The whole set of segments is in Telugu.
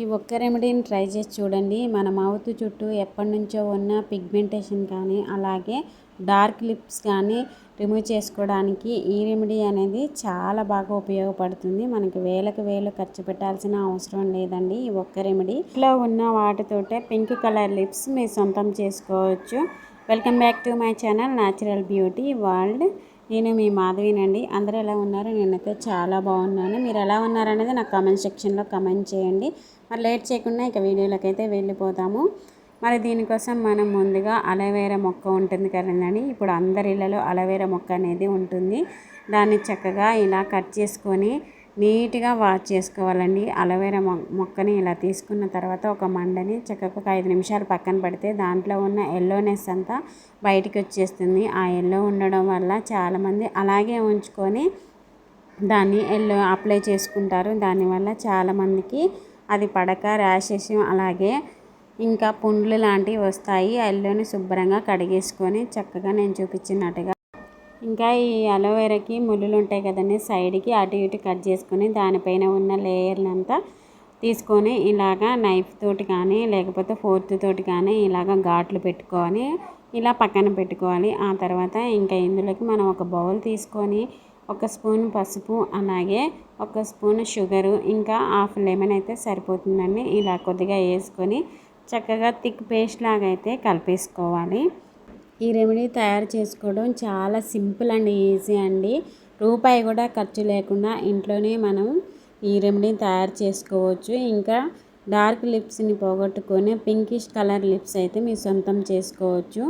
ఈ ఒక్క రెమెడీని ట్రై చేసి చూడండి. మన మౌత్ చుట్టూ ఎప్పటి నుంచో ఉన్న పిగ్మెంటేషన్ కానీ అలాగే డార్క్ లిప్స్ కానీ రిమూవ్ చేసుకోవడానికి ఈ రెమెడీ అనేది చాలా బాగా ఉపయోగపడుతుంది. మనకి వేలకు వేలు ఖర్చు పెట్టాల్సిన అవసరం లేదండి ఈ ఒక్క రెమెడీ. ఇంట్లో ఉన్న వాటితోటే పింక్ కలర్ లిప్స్ మీరు సొంతం చేసుకోవచ్చు. Welcome back to my channel natural beauty world. నేను మీ మాధవినండి. అందరూ ఎలా ఉన్నారు? నేనైతే చాలా బాగున్నాను. మీరు ఎలా ఉన్నారనేది నాకు కామెంట్ సెక్షన్లో కమెంట్ చేయండి. మరి లేట్ చేయకుండా ఇక వీడియోలోకి అయితే వెళ్ళిపోతాము. మరి దీనికోసం మనం ముందుగా అలోవేరా మొక్క ఉంటుంది కదండి. ఇప్పుడు అందరి ఇళ్ళలో మొక్క అనేది ఉంటుంది. దాన్ని చక్కగా ఇలా కట్ చేసుకొని నీట్గా వాష్ చేసుకోవాలండి. అలోవేరా మొక్కని ఇలా తీసుకున్న తర్వాత ఒక మండని చక్కగా ఒక ఐదు నిమిషాలు పక్కన పెడితే దాంట్లో ఉన్న ఎల్లోనెస్ అంతా బయటికి వచ్చేస్తుంది. ఆ ఎల్లో ఉండడం వల్ల చాలామంది అలాగే ఉంచుకొని దాన్ని ఎల్లో అప్లై చేసుకుంటారు. దానివల్ల చాలామందికి అది పడక ర్యాషెస్ అలాగే ఇంకా పుండ్లు లాంటివి వస్తాయి. ఎల్లోని శుభ్రంగా కడిగేసుకొని చక్కగా నేను చూపించినట్టుగా ఇంకా ఈ అలోవెరాకి ముళ్ళులు ఉంటాయి కదండి సైడ్కి అటు ఇటు కట్ చేసుకొని దానిపైన ఉన్న లేయర్లంతా తీసుకొని ఇలాగా నైఫ్ తోటి కానీ లేకపోతే ఫోర్త్ తోటి కానీ ఇలాగ ఘాట్లు పెట్టుకొని ఇలా పక్కన పెట్టుకోవాలి. ఆ తర్వాత ఇంకా ఇందులోకి మనం ఒక బౌల్ తీసుకొని ఒక స్పూన్ పసుపు అలాగే ఒక స్పూన్ షుగరు ఇంకా హాఫ్ లెమన్ అయితే సరిపోతుందండి. ఇలా కొద్దిగా వేసుకొని చక్కగా థిక్ పేస్ట్ లాగా అయితే కలిపేసుకోవాలి. ఈ రెమెడీ తయారు చేసుకోవడం చాలా సింపుల్ అండ్ ఈజీ అండి. రూపాయి కూడా ఖర్చు లేకుండా ఇంట్లోనే మనం ఈ రెమెడీని తయారు చేసుకోవచ్చు. ఇంకా డార్క్ లిప్స్ని పోగొట్టుకొని పింకిష్ కలర్ లిప్స్ అయితే మీ సొంతం చేసుకోవచ్చు.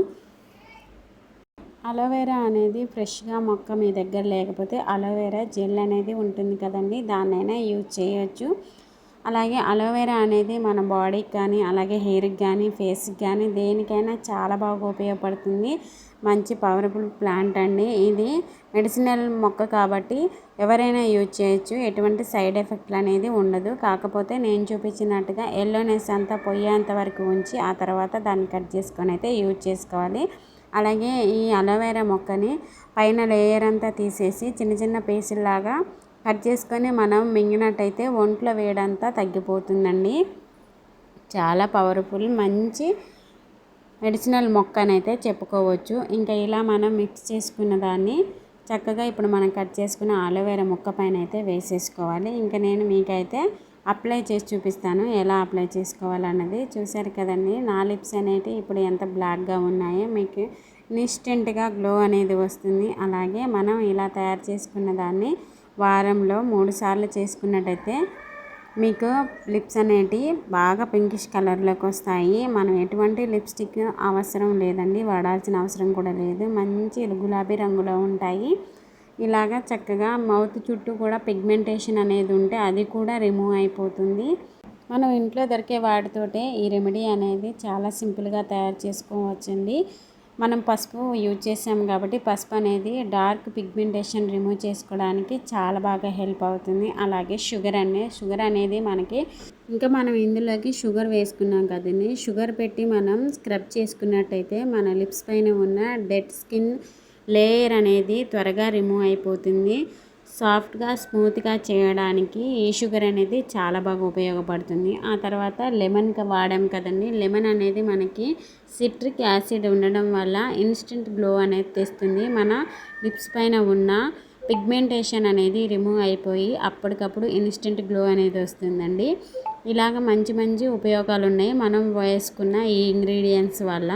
అలోవెరా అనేది ఫ్రెష్గా మొక్క మీ దగ్గర లేకపోతే అలోవెరా జెల్ అనేది ఉంటుంది కదండి దాన్నైనా యూజ్ చేయవచ్చు అలాగే అలోవెరా అనేది మన బాడీకి కానీ అలాగే హెయిర్కి కానీ ఫేస్కి కానీ దేనికైనా చాలా బాగా ఉపయోగపడుతుంది. మంచి పవర్ఫుల్ ప్లాంట్ అండి. ఇది మెడిసినల్ మొక్క కాబట్టి ఎవరైనా యూజ్ చేయొచ్చు. ఎటువంటి సైడ్ ఎఫెక్ట్లు అనేది ఉండదు. కాకపోతే నేను చూపించినట్టుగా ఎల్లోనెస్ అంతా పోయేంత వరకు ఉంచి ఆ తర్వాత దాన్ని కట్ చేసుకొని అయితే యూజ్ చేసుకోవాలి. అలాగే ఈ అలోవెరా మొక్కని పైన లేయర్ అంతా తీసేసి చిన్న చిన్న పీసుల్లాగా కట్ చేసుకొని మనం మింగినట్టయితే ఒంట్లో వేడంతా తగ్గిపోతుందండి. చాలా పవర్ఫుల్ మంచి మెడిసినల్ మొక్క అయితే చెప్పుకోవచ్చు. ఇంకా ఇలా మనం మిక్స్ చేసుకున్న దాన్ని చక్కగా ఇప్పుడు మనం కట్ చేసుకున్న ఆలోవేరా మొక్క పైన అయితే వేసేసుకోవాలి. ఇంకా నేను మీకైతే అప్లై చేసి చూపిస్తాను. ఎలా అప్లై చేసుకోవాలన్నది. చూశారు కదండి నా లిప్స్ అనేవి ఇప్పుడు ఎంత బ్లాక్గా ఉన్నాయో మీకు ఇన్స్టెంట్గా గ్లో అనేది వస్తుంది. అలాగే మనం ఇలా తయారు చేసుకున్న దాన్ని వారంలో మూడు సార్లు చేసుకున్నట్టయితే మీకు లిప్స్ అనేటివి బాగా పింకిష్ కలర్లోకి వస్తాయి. మనం ఎటువంటి లిప్స్టిక్ అవసరం లేదండి. వాడాల్సిన అవసరం కూడా లేదు. మంచి గులాబీ రంగులో ఉంటాయి. ఇలాగా చక్కగా మౌత్ చుట్టూ కూడా పిగ్మెంటేషన్ అనేది ఉంటే అది కూడా రిమూవ్ అయిపోతుంది. మనం ఇంట్లో దొరికే వాటితోటే ఈ రెమెడీ అనేది చాలా సింపుల్గా తయారు చేసుకోవచ్చండి. మనం పసుపు యూజ్ చేసాం కాబట్టి పసుపు అనేది డార్క్ పిగ్మెంటేషన్ రిమూవ్ చేసుకోవడానికి చాలా బాగా హెల్ప్ అవుతుంది. అలాగే షుగర్ అనే షుగర్ అనేది మనకి ఇంకా మనం ఇందులోకి షుగర్ వేసుకున్నాం కదండి. షుగర్ పెట్టి మనం స్క్రబ్ చేసుకున్నట్టయితే మన లిప్స్ పైన ఉన్న డెడ్ స్కిన్ లేయర్ అనేది త్వరగా రిమూవ్ అయిపోతుంది. సాఫ్ట్గా స్మూత్గా చేయడానికి ఈ షుగర్ అనేది చాలా బాగా ఉపయోగపడుతుంది. ఆ తర్వాత లెమన్ వాడాం కదండి. లెమన్ అనేది మనకి సిట్రిక్ యాసిడ్ ఉండడం వల్ల ఇన్స్టెంట్ గ్లో అనేది తెస్తుంది. మన లిప్స్ పైన ఉన్న పిగ్మెంటేషన్ అనేది రిమూవ్ అయిపోయి అప్పటికప్పుడు ఇన్స్టెంట్ గ్లో అనేది వస్తుందండి. ఇలాగ మంచి మంచి ఉపయోగాలు ఉన్నాయి మనం వేసుకున్న ఈ ఇంగ్రీడియంట్స్ వల్ల.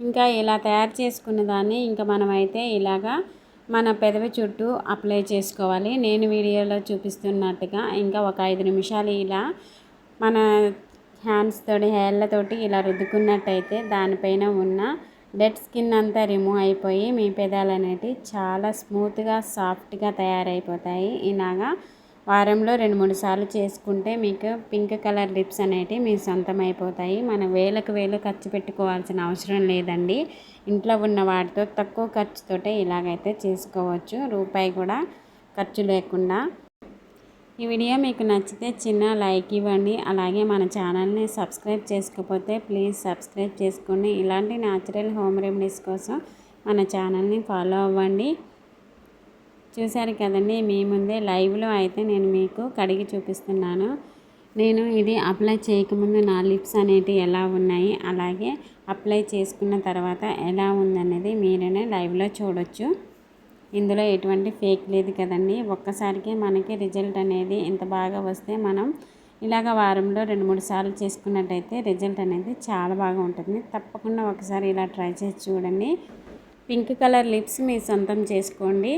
ఇంకా ఇలా తయారు చేసుకున్న దాన్ని ఇంకా మనమైతే ఇలాగా మన పెదవి చుట్టూ అప్లై చేసుకోవాలి. నేను వీడియోలో చూపిస్తున్నట్టుగా ఇంకా ఒక ఐదు నిమిషాలు ఇలా మన హ్యాండ్స్ తోటి హేర్లతోటి ఇలా రుద్దుకున్నట్టయితే దానిపైన ఉన్న డెడ్ స్కిన్ అంతా రిమూవ్ అయిపోయి మీ పెదాలు అనేటివి చాలా స్మూత్గా సాఫ్ట్గా తయారైపోతాయి. ఇలాగా వారంలో రెండు మూడు సార్లు చేసుకుంటే మీకు పింక్ కలర్ లిప్స్ అనేటివి మీ సొంతం అయిపోతాయి మన వేలకు వేలు ఖర్చు పెట్టుకోవాల్సిన అవసరం లేదండి. ఇంట్లో ఉన్న వాటితో తక్కువ ఖర్చుతోటే ఇలాగైతే చేసుకోవచ్చు. రూపాయి కూడా ఖర్చు లేకుండా. ఈ వీడియో మీకు నచ్చితే చిన్న లైక్ ఇవ్వండి. అలాగే మన ఛానల్ని సబ్స్క్రైబ్ చేసుకోకపోతే ప్లీజ్ సబ్స్క్రైబ్ చేసుకోండి ఇలాంటి న్యాచురల్ హోమ్ రెమెడీస్ కోసం మన ఛానల్ని ఫాలో అవ్వండి. చూశారు కదండి మీ ముందే లైవ్లో అయితే నేను మీకు కడిగి చూపిస్తున్నాను. నేను ఇది అప్లై చేయకముందు నా లిప్స్ అనేటివి ఎలా ఉన్నాయి అలాగే అప్లై చేసుకున్న తర్వాత ఎలా ఉందనేది మీరునే లైవ్లో చూడొచ్చు. ఇందులో ఎటువంటి ఫేక్ లేదు కదండి ఒక్కసారికే మనకి రిజల్ట్ అనేది ఇంత బాగా వస్తే మనం ఇలాగ వారంలో రెండు మూడు సార్లు చేసుకున్నట్టయితే రిజల్ట్ అనేది చాలా బాగా ఉంటుంది. తప్పకుండా ఒకసారి ఇలా ట్రై చేసి చూడండి. పింక్ కలర్ లిప్స్ మీ సొంతం చేసుకోండి.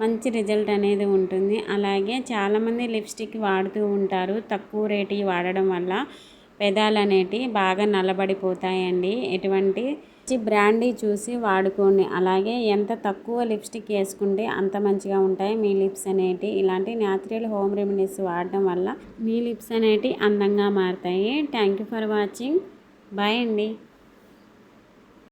మంచి రిజల్ట్ అనేది ఉంటుంది. అలాగే చాలామంది లిప్స్టిక్ వాడుతూ ఉంటారు. తక్కువ రేటు వాడడం వల్ల పెదాలు అనేటివి బాగా నల్లబడిపోతాయండి. ఎటువంటి మంచి బ్రాండీ చూసి వాడుకోండి. అలాగే ఎంత తక్కువ లిప్స్టిక్ వేసుకుంటే అంత మంచిగా ఉంటాయి మీ లిప్స్ అనేటి. ఇలాంటి న్యాచురల్ హోమ్ రెమెడీస్ వాడడం వల్ల మీ లిప్స్ అనేటి అందంగా మారుతాయి. Thank you for watching bye అండి.